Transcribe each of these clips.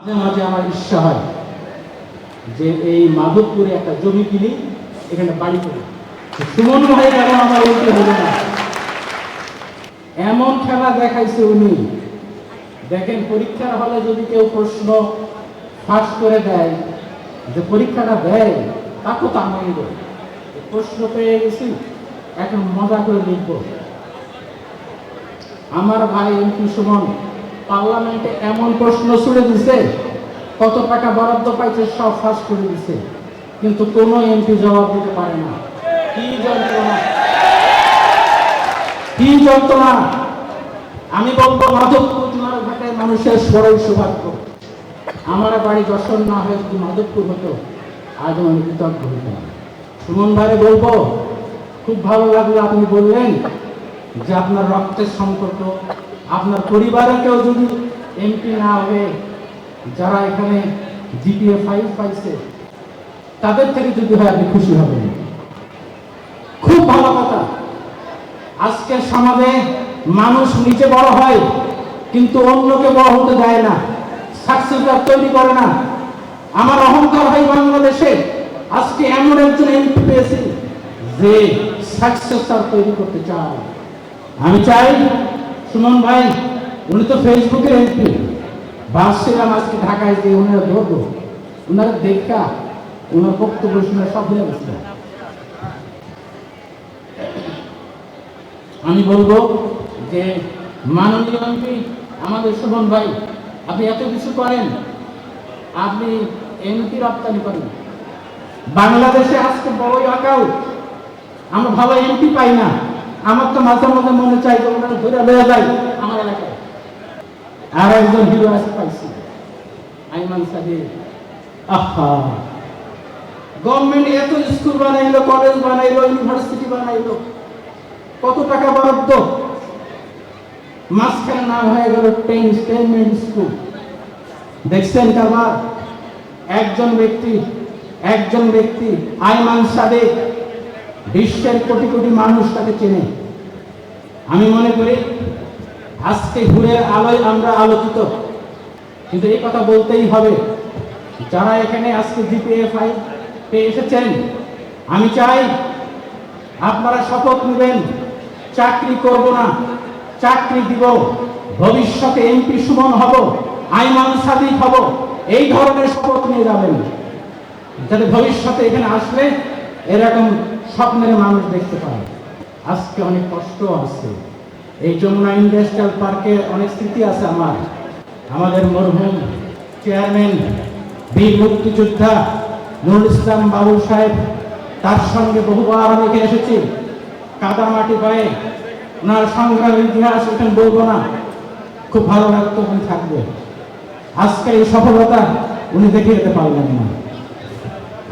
মাঝে মাঝে আমার ইচ্ছা হয় যে এই মাধবপুরে একটা জমি কিনি, এখানে বাড়ি করি সুমন ভাই কেন আমার উল্টে হলো না। এমন খেলা দেখাইছে উনি। দেখেন, পরীক্ষার হলে যদি কেউ প্রশ্ন ফাঁস করে দেয়, যে পরীক্ষাটা দেয়, তাকে তো আনন্দ প্রশ্ন পেয়ে গেছি, এখন মজা করে লিখব। আমার ভাই এমপি সুমন পার্লামেন্টে এমন প্রশ্ন ছুড়ে দিছে, কত টাকা বরাদ্দ পাইছে সব ফাঁস করে দিছে। কিন্তু কোনো এমপি জবাব দিতে পারে না। কি যন্ত্রণা? কি যন্ত্রণা? আমি বলব, মাধবপুর ঘাটের মানুষের সরল সৌভাগ্য। আমার বাড়ি যশোর না হয়ে যদি মাধবপুর হতো আজ আমি কৃতজ্ঞ হতাম সুমন ভাইরে বলব, খুব ভালো লাগল আপনি বললেন যে আপনার রক্তের সম্পর্ক আপনার পরিবারে কেউ যদি এমপি না হয়ে যারা এখানে জিপিএ ফাইভ পাইছে, তাদের থেকে যদি হয় আপনি খুশি হবেন। খুব ভালো কথা। আজকে সমাজে মানুষ নিচে বড় হয়, কিন্তু অন্যকে বড় হতে দেয় না সাকসেসর তৈরি করে না। আমার অহংকার হয় বাংলাদেশে, আজকে এমন একজন এমপি পেয়েছি যে সাকসেসর তৈরি করতে চায় আমি চাই সুমন ভাই, উনি তো ফেসবুকের এমপি ভাবছিলাম আজকে ঢাকায় যে ওনারা ধরবো? ওনারা দেখা, ওনার বক্তব্য শুনে সব ভুলে গেছিল আমি বলব যে, মাননীয় এমপি, আমাদের সুমন ভাই, আপনি এত কিছু করেন, আপনি এমপি রপ্তানি করেন। বাংলাদেশে আজকে বড়ই আঁকাও আমরা ভালো এমপি পাই না। আমার তো মাঝে মাঝে মনে চাই যে ধরে লয়ে যায় আমার এলাকায়। আর একজন হিরো আছে পাইছি। আইমান সাহেব। আহা। গভর্নমেন্ট এত স্কুল বানাইলো কলেজ বানাইলো ইউনিভার্সিটি বানাইলো। কত টাকা বরাদ্দ? মাঝখানে নাম হয়ে গেল টেনমেন্ট স্কুল দেখছেন কারবার একজন ব্যক্তি একজন ব্যক্তি, আইমান সাদেক বিশ্বের কোটি কোটি মানুষ তাকে চেনে। আমি মনে করি, আজকে ঘুরের আলোয় আমরা আলোকিত। কিন্তু এই কথা বলতেই হবে, যারা এখানে আজকে জিপিএফআই পেয়ে এসেছেন, আমি চাই আপনারা শপথ নেবেন, চাকরি করব না, চাকরি দিব, ভবিষ্যতে এমপি সুমন হব, আইমান সাদিক হব, এই ধরনের শপথ নিয়ে যাবেন। যাতে ভবিষ্যতে এখানে আসলে এরকম স্বপ্নের মানুষ দেখতে পায়। আজকে অনেক কষ্ট আছে। এই যমুনা ইন্ডাস্ট্রিয়াল পার্কে অনেক স্মৃতি আছে আমার। আমাদের মরহুম চেয়ারম্যান, বীর মুক্তিযোদ্ধা নুরুল ইসলাম বাবুল সাহেব তার সঙ্গে বহুবার আমি এসেছি। কাদা মাটি পায়ে ওনার সংগ্রামের ইতিহাস এখানে বলব না। খুব ভালো লাগতো ওখানে থাকবে। আজকে এই সফলতা উনি দেখিয়ে যেতে পারলেন না।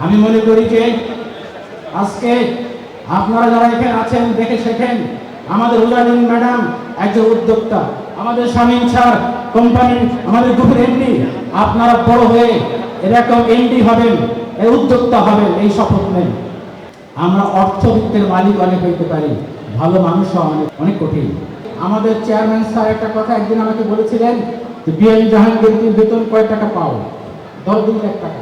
আমি মনে করি যে আজকে আপনারা যারা এখানে আছেন, দেখে শেখেন, আমাদের উজালিন ম্যাডাম একজন উদ্যোক্তা, আমাদের স্বামী স্যার কোম্পানি আমাদের গ্রুপের এমডি আপনারা বড় হয়ে এরকম এমডি হবেন এই উদ্যোক্তা হবেন, এই শপথ নেন। আমরা অর্থবিত্তের মালিক অনেক হইতে পারি, ভালো মানুষ অনেক অনেক কঠিন। আমাদের চেয়ারম্যান স্যার একটা কথা একদিন আমাকে বলেছিলেন বিএম জাহাঙ্গীর বেতন কয় টাকা পাও? দশ দিন লাখ টাকা।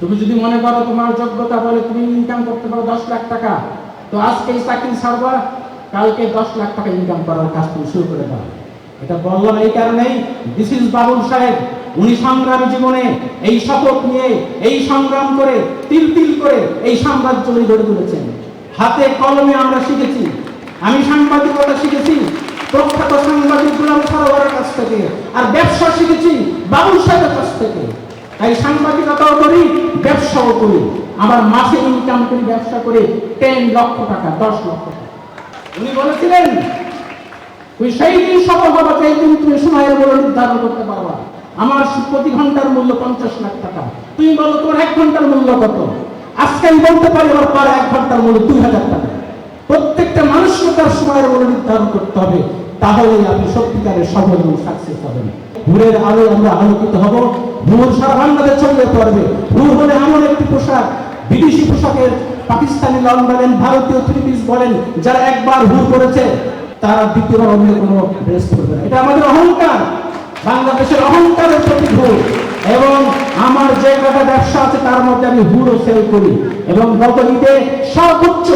তুমি যদি মনে করো তোমার যোগ্যতা বলে তুমি ইনকাম করতে পারো দশ লাখ টাকা, তো আজকে এই চাকরি ছাড়বা, কালকে দশ লাখ টাকা ইনকাম করার কাজ তুমি শুরু করে দাও। এটা বললাম এই কারণেই দিস ইজ বাবুল সাহেব, উনি সংগ্রাম জীবনে এই শপথ নিয়ে, এই সংগ্রাম করে, তিল তিল করে এই সাম্রাজ্য গড়ে তুলেছেন। হাতে কলমে আমরা শিখেছি, আমি সাংবাদিকতা শিখেছি, প্রখ্যাত সাংবাদিক গুলাম সরোবরের কাছ থেকে, আর ব্যবসা শিখেছি বাবুল সাহেবের কাছ থেকে। তাই সাংবাদিকতাও করি, ব্যবসাও করি। আমার মাসে ইনকাম করি, ব্যবসা করে টেন লক্ষ টাকা, দশ লক্ষ টাকা। উনি বলেছিলেন তুই সেই দিন সফল হবা সেই দিন তুমি সময়ের মূল্য নির্ধারণ করতে পারবা। আমার প্রতি ঘণ্টার মূল্য পঞ্চাশ লাখ টাকা। তুমি বলো, তোমার এক ঘণ্টার মূল্য কত? আজকে আমি বলতে পারি, আমার পার এক ঘণ্টার মূল্য দুই হাজার টাকা। প্রত্যেকটা মানুষকে তার সময়ের মূল্য নির্ধারণ করতে হবে। তাহলেই আপনি সত্যিকারের সফল এবং সাকসেস হবেন। ভোরের আলোয় আমরা আলোকিত হব। ভোর সারা বাংলাদেশ ছড়িয়ে পড়বে। ভোর হলে এমন একটি পোশাক, বিদেশি পোশাকের পাকিস্তানি লং বলেন ভারতীয় থ্রি পিস বলেন, যারা একবার ভুল করেছে তারা দ্বিতীয়বার অন্য কোনো ড্রেস করবে না। এটা আমাদের অহংকার। বাংলাদেশের অহংকারের প্রতি ভুল আমার যে কটা ব্যবসা আছে, তার মধ্যে আমি হুড়ো সেল করি। এবং গত ঈদে সর্বোচ্চ